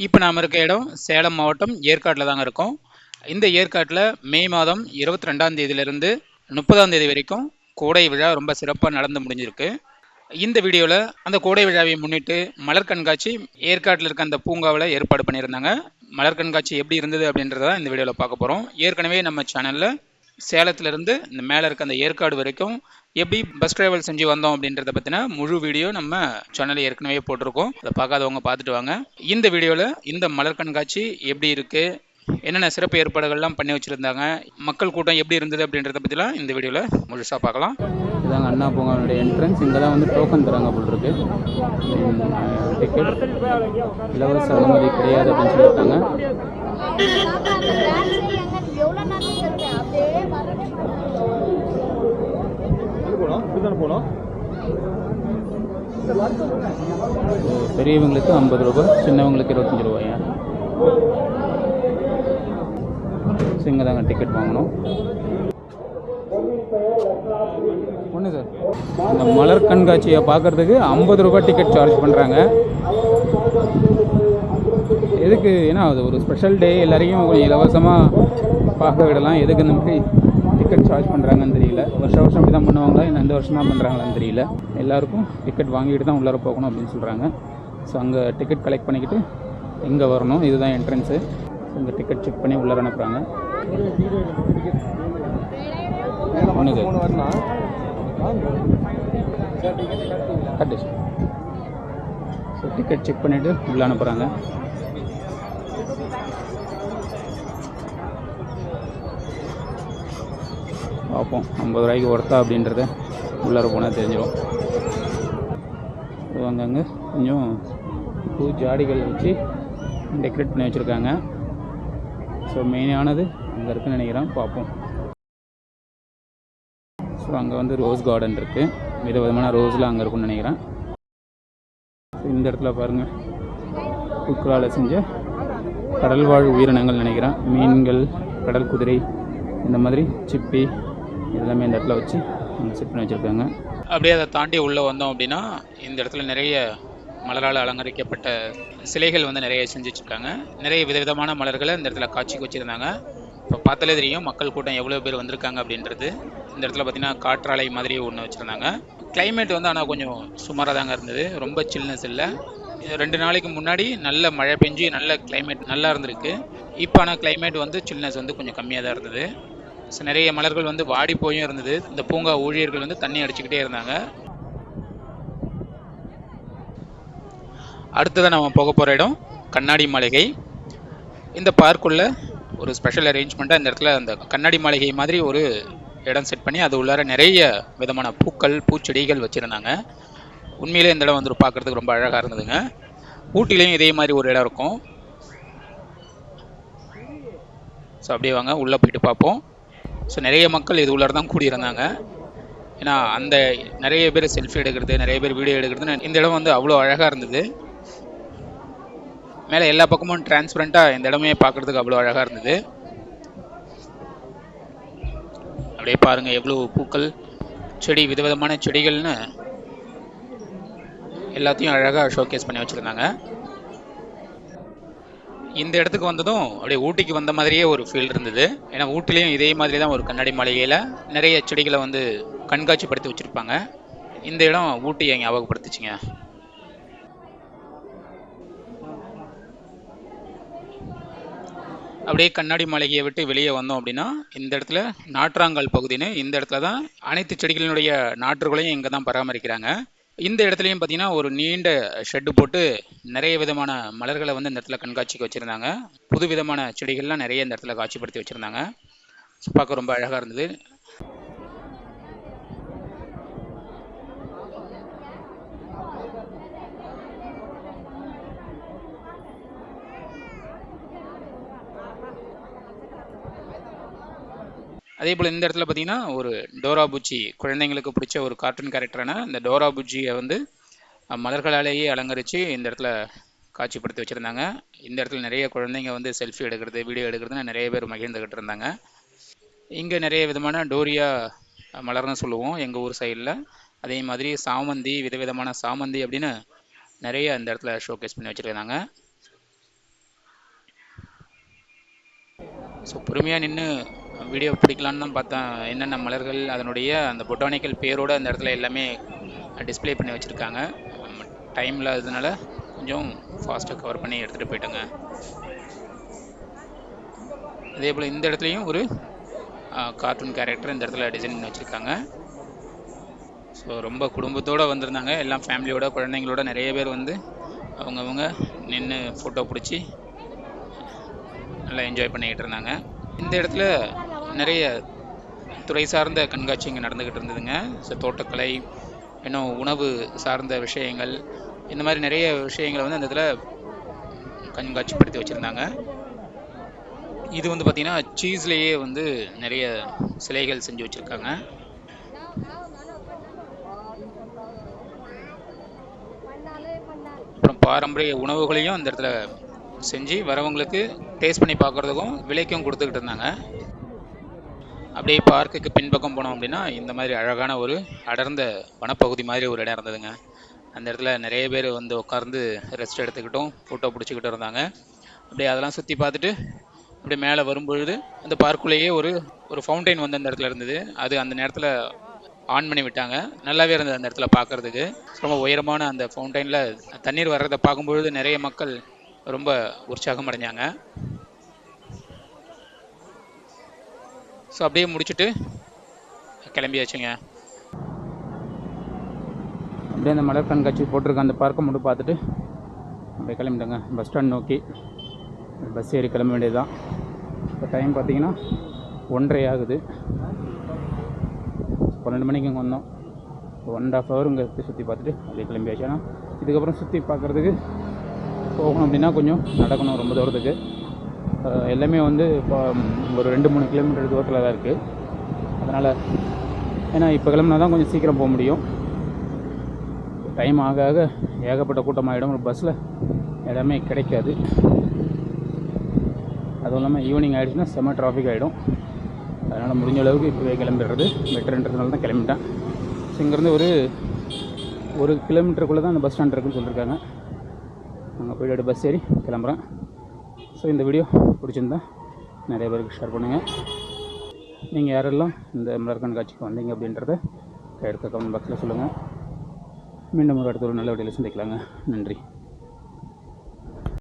இப்போ நாம் இருக்க இடம் சேலம் மாவட்டம் ஏற்காட்டில் தாங்க இருக்கோம். இந்த ஏற்காட்டில் மே மாதம் இருபத்தி ரெண்டாம் தேதியிலிருந்து முப்பதாம் தேதி வரைக்கும் கோடை விழா ரொம்ப சிறப்பாக நடந்து முடிஞ்சிருக்கு. இந்த வீடியோவில் அந்த கோடை விழாவை முன்னிட்டு மலர் கண்காட்சி ஏற்காட்டில் இருக்க அந்த பூங்காவில் ஏற்பாடு பண்ணியிருந்தாங்க. மலர் கண்காட்சி எப்படி இருந்தது அப்படின்றத இந்த வீடியோவில் பார்க்க போகிறோம் ஏற்கனவே நம்ம சேனலில் சேலத்திலிருந்து இந்த மேலே இருக்க அந்த ஏற்காடு வரைக்கும் எப்படி பஸ் ட்ராவல் செஞ்சு வந்தோம் அப்படின்றத பற்றின முழு வீடியோ நம்ம சேனலில் ஏற்கனவே போட்டிருக்கோம். அதை பார்க்காதவங்க பார்த்துட்டு வாங்க. இந்த வீடியோவில் இந்த மலர் கண்காட்சி எப்படி இருக்குது என்னென்ன சிறப்பு ஏற்பாடுகள்லாம் பண்ணி வச்சுருந்தாங்க மக்கள் கூட்டம் எப்படி இருந்தது அப்படின்றத பற்றிலாம் இந்த வீடியோவில் முழுசாக பார்க்கலாம். இதாங்க அண்ணா பூங்காவுடைய என்ட்ரன்ஸ் இங்கே தான் வந்து டோக்கன் தராங்க போல் இருக்கு. டிக்கெட் இலவச அனுமதி கிடையாது அப்படின்னு சொல்லியிருக்காங்க எவ்வளோ நேரம் இருக்கேன் அப்படியே வரவே பெரியவங்களுக்கு ஐம்பது ரூபாய் சின்னவங்களுக்கு இருபத்தஞ்சி ரூபாயா ஸோ இங்கே தாங்க டிக்கெட் வாங்கணும். ஒன்று சார் இந்த மலர் கண்காட்சியை பார்க்குறதுக்கு ஐம்பது ரூபாய் டிக்கெட் சார்ஜ் பண்ணுறாங்க எதுக்கு ஏன்னா அது ஒரு ஸ்பெஷல் டே எல்லாரையும் கொஞ்சம் இலவசமாக பார்க்க விடலாம். எதுக்கு இந்த மாதிரி? டிக்கெட் சார்ஜ் பண்ணுறாங்கன்னு தெரியல. வருஷம் வருஷம் இப்படி தான் பண்ணுவாங்களா இல்லை இந்த வருஷம் தான் பண்ணுறாங்களான்னு தெரியல. எல்லாருக்கும் டிக்கெட் வாங்கிட்டு தான் உள்ளார போகணும் அப்படின்னு சொல்கிறாங்க ஸோ அங்கே டிக்கெட் கலெக்ட் பண்ணிக்கிட்டு இங்கே வரணும். இதுதான் என்ட்ரன்ஸு ஸோ இங்கே டிக்கெட் செக் பண்ணி உள்ளார அனுப்புகிறாங்க கட்டு ஸோ டிக்கெட் செக் பண்ணிவிட்டு உள்ளே அனுப்புகிறாங்க பார்ப்போம். ஐம்பது ரூபாய்க்கு ஒர்த்தா அப்படின்றத உள்ளார போனால் தெரிஞ்சிடும் ஸோ அங்கங்கே கொஞ்சம் பூ ஜாடிகள் வச்சு டெக்கரேட் பண்ணி வச்சுருக்காங்க. ஸோ மெயினானது அங்கே இருக்குன்னு நினைக்கிறேன். பார்ப்போம். ஸோ அங்கே வந்து ரோஸ் கார்டன் இருக்குது வித விதமான ரோஸ்லாம் அங்கே இருக்கும்னு நினைக்கிறேன். இந்த இடத்துல பாருங்கள் பூக்களால் செஞ்ச கடல் வாழ் உயிரினங்கள் நினைக்கிறேன். மீன்கள் கடல் குதிரை இந்த மாதிரி சிப்பி எல்லாமே இந்த இடத்துல வச்சு செட் பண்ணி வச்சுருக்காங்க. அப்படியே அதை தாண்டி உள்ளே வந்தோம் அப்படின்னா இந்த இடத்துல நிறைய மலரால் அலங்கரிக்கப்பட்ட சிலைகள் வந்து நிறைய செஞ்சு வச்சுருக்காங்க நிறைய விதவிதமான மலர்களை இந்த இடத்துல காட்சிக்கு வச்சுருந்தாங்க. இப்போ பார்த்தாலே தெரியும் மக்கள் கூட்டம் எவ்வளோ பேர் வந்திருக்காங்க அப்படின்றது. இந்த இடத்துல பார்த்தீங்கன்னா காற்றாலை மாதிரி ஒன்று வச்சுருந்தாங்க. கிளைமேட் வந்து ஆனால் கொஞ்சம் சுமாராக தாங்க இருந்தது. ரொம்ப சில்னஸ் இல்லை. ரெண்டு நாளைக்கு முன்னாடி நல்ல மழை பெஞ்சு நல்ல கிளைமேட் நல்லா இருந்திருக்கு. இப்போ ஆனால் கிளைமேட் வந்து சில்னஸ் வந்து கொஞ்சம் கம்மியாக தான் இருந்தது. நிறைய மலர்கள் வந்து வாடி போயும் இருந்தது. இந்த பூங்கா ஊழியர்கள் வந்து தண்ணி அடிச்சுக்கிட்டே இருந்தாங்க. அடுத்ததாக நம்ம போக போகிற இடம் கண்ணாடி மாளிகை. இந்த பார்க்குள்ள ஒரு ஸ்பெஷல் அரேஞ்ச்மெண்ட்டாக இந்த இடத்துல அந்த கண்ணாடி மாளிகை மாதிரி ஒரு இடம் செட் பண்ணி அது உள்ளார நிறைய விதமான பூக்கள் பூச்செடிகள் வச்சுருந்தாங்க. உண்மையிலே இந்த இடம் வந்து பார்க்குறதுக்கு ரொம்ப அழகாக இருந்ததுங்க. ஊட்டிலையும் இதே மாதிரி ஒரு இடம் இருக்கும். ஸோ அப்படியே வாங்க உள்ளே போயிட்டு பார்ப்போம். ஸோ நிறைய மக்கள் இது உள்ளார தான் கூடியிருந்தாங்க. ஏன்னா அந்த நிறைய பேர் செல்ஃபி எடுக்கிறது நிறைய பேர் வீடியோ எடுக்கிறதுன்னு இந்த இடம் வந்து அவ்வளோ அழகாக இருந்தது. மேலே எல்லா பக்கமும் டிரான்ஸ்பரண்ட்டாக இந்த இடமே பார்க்குறதுக்கு அவ்வளோ அழகாக இருந்தது. அப்படியே பாருங்கள் எவ்வளோ பூக்கள் செடி விதவிதமான செடிகள்னு எல்லாத்தையும் அழகாக ஷோகேஸ் பண்ணி வச்சுருந்தாங்க. இந்த இடத்துக்கு வந்ததும் அப்படியே ஊட்டிக்கு வந்த மாதிரியே ஒரு ஃபீல் இருந்தது. ஏன்னா ஊட்டிலையும் இதே மாதிரி தான் ஒரு கண்ணாடி மாளிகையில் நிறைய செடிகளை வந்து கண்காட்சிப்படுத்தி வச்சுருப்பாங்க. இந்த இடம் ஊட்டியை ஞாபகப்படுத்துச்சுங்க. அப்படியே கண்ணாடி மாளிகையை விட்டு வெளியே வந்தோம் அப்படின்னா இந்த இடத்துல நாற்றாங்கால் பகுதின்னு இந்த இடத்துல தான் அனைத்து செடிகளினுடைய நாற்றுகளையும் இங்கே தான் பராமரிக்கிறாங்க. இந்த இடத்துலையும் பார்த்தீங்கன்னா ஒரு நீண்ட ஷெட்டு போட்டு நிறைய விதமான மலர்களை வந்து இந்த இடத்துல கண்காட்சிக்கு வச்சுருந்தாங்க. புது விதமான செடிகள்லாம் நிறைய இந்த இடத்துல காட்சிப்படுத்தி வச்சுருந்தாங்க. பார்க்க ரொம்ப அழகாக இருந்தது. அதே போல் இந்த இடத்துல பார்த்தீங்கன்னா ஒரு டோரா புஜ்ஜி குழந்தைங்களுக்கு பிடிச்ச ஒரு கார்ட்டூன் கேரக்டரான இந்த டோரா புஜ்ஜியை வந்து மலர்களாலேயே அலங்கரித்து இந்த இடத்துல காட்சிப்படுத்தி வச்சுருந்தாங்க. இந்த இடத்துல நிறைய குழந்தைங்க வந்து செல்ஃபி எடுக்கிறது வீடியோ எடுக்கிறதுன்னு நிறைய பேர் மகிழ்ந்துக்கிட்டு இருந்தாங்க. இங்கே நிறைய விதமான டோரியா மலர்னு சொல்லுவோம் எங்கள் ஊர் சைடில் அதே மாதிரி சாமந்தி விதவிதமான சாமந்தி அப்படின்னு நிறைய அந்த இடத்துல ஷோகேஸ் பண்ணி வச்சுருந்தாங்க ஸோ பொறுமையாக நின்று வீடியோ பிடிக்கலான்னு தான் பார்த்தேன். என்னென்ன மலர்கள் அதனுடைய அந்த பொட்டானிக்கல் பேரோட அந்த இடத்துல எல்லாமே டிஸ்ப்ளே பண்ணி வச்சுருக்காங்க. டைம் இல்லாததுனால கொஞ்சம் ஃபாஸ்ட்டாக கவர் பண்ணி எடுத்துகிட்டு போயிட்டோங்க. அதே போல் இந்த இடத்துலையும் ஒரு கார்ட்டூன் கேரக்டர் இந்த இடத்துல டிசைன் பண்ணி வச்சுருக்காங்க. ஸோ ரொம்ப குடும்பத்தோடு வந்திருந்தாங்க. எல்லாம் ஃபேமிலியோட குழந்தைங்களோட நிறைய பேர் வந்து அவங்கவுங்க நின்று ஃபோட்டோ பிடிச்சி நல்லா என்ஜாய் பண்ணிக்கிட்டு இருந்தாங்க. இந்த இடத்துல நிறைய துறை சார்ந்த கண்காட்சி இங்கே நடந்துக்கிட்டு இருந்ததுங்க. ஸோ தோட்டக்கலை இன்னும் உணவு சார்ந்த விஷயங்கள் இந்த மாதிரி நிறைய விஷயங்களை வந்து அந்த இதில் கண்காட்சிப்படுத்தி வச்சுருந்தாங்க. இது வந்து பார்த்திங்கன்னா சீஸ்லேயே வந்து நிறைய சிலைகள் செஞ்சு வச்சுருக்காங்க. அப்புறம் பாரம்பரிய உணவுகளையும் அந்த இடத்துல செஞ்சு வரவங்களுக்கு டேஸ்ட் பண்ணி பார்க்குறதுக்கும் விலைக்கும் கொடுத்துக்கிட்டு இருந்தாங்க. அப்படியே பார்க்குக்கு பின்பக்கம் போனோம் அப்படின்னா இந்த மாதிரி அழகான ஒரு அடர்ந்த வனப்பகுதி மாதிரி ஒரு இடம் இருந்ததுங்க. அந்த இடத்துல நிறைய பேர் வந்து உட்கார்ந்து ரெஸ்ட் எடுத்துக்கிட்டும் ஃபோட்டோ பிடிச்சிக்கிட்டு இருந்தாங்க. அப்படியே அதெல்லாம் சுற்றி பார்த்துட்டு அப்படியே மேலே வரும்பொழுது அந்த பார்க்குள்ளேயே ஒரு ஒரு ஃபவுண்டைன் வந்து அந்த இடத்துல இருந்தது. அது அந்த நேரத்தில் ஆன் பண்ணி விட்டாங்க. நல்லாவே இருந்தது அந்த இடத்துல பார்க்கறதுக்கு. ரொம்ப உயரமான அந்த ஃபவுண்டைனில் தண்ணீர் வர்றதை பார்க்கும்பொழுது நிறைய மக்கள் ரொம்ப உற்சாகம் அடைஞ்சாங்க. ஸோ அப்படியே முடிச்சுட்டு கிளம்பியாச்சுங்க. அப்படியே அந்த மலர் கண்காட்சி போட்டிருக்க அந்த பார்க்கை மட்டும் பார்த்துட்டு அப்படியே கிளம்பிட்டோங்க. பஸ் ஸ்டாண்ட் நோக்கி பஸ் ஏறி கிளம்ப வேண்டியதுதான். இப்போ டைம் பார்த்தீங்கன்னா ஒன்றரை ஆகுது. பன்னெண்டு மணிக்கு இங்கே வந்தோம். ஒன் அண்ட் ஆஃப் ஹவர் இங்கே சுற்றி பார்த்துட்டு அப்படியே கிளம்பியாச்சு. ஆனால் இதுக்கப்புறம் சுற்றி பார்க்குறதுக்கு போகணும் அப்படின்னா கொஞ்சம் நடக்கணும் ரொம்ப தூரத்துக்கு. எல்லாமே வந்து இப்போ ஒரு ரெண்டு மூணு கிலோமீட்டர் தூரத்தில் தான் இருக்குது அதனால் ஏன்னா இப்போ கிளம்புனா தான் கொஞ்சம் சீக்கிரம் போக முடியும். டைம் ஆக ஆக ஏகப்பட்ட கூட்டமாகிடும் ஒரு பஸ்ஸில் இடமே கிடைக்காது. அதுவும் இல்லாமல் ஈவினிங் ஆகிடுச்சுன்னா செம்ம டிராஃபிக் ஆகிடும் அதனால் முடிஞ்ச அளவுக்கு இப்போவே கிளம்பிடுறது. பெட்டர்ன்றதுனால தான் கிளம்பிட்டேன். ஸோ இங்கேருந்து ஒரு ஒரு கிலோமீட்டருக்குள்ளே தான் அந்த பஸ் ஸ்டாண்ட் இருக்குன்னு சொல்லியிருக்காங்க அங்கே போய்ட்டு பஸ் ஏறி கிளம்புறேன். ஸோ இந்த வீடியோ பிடிச்சிருந்தா நிறைய பேருக்கு ஷேர் பண்ணுங்கள் நீங்கள் யாரெல்லாம் இந்த மலர் கண்காட்சிக்கு வந்தீங்க அப்படின்றத எடுத்த கமெண்ட் பாக்ஸில் சொல்லுங்கள் மீண்டும் ஒரு அடுத்த ஒரு நல்ல வீடியோவில் சந்திக்கலாங்க. நன்றி.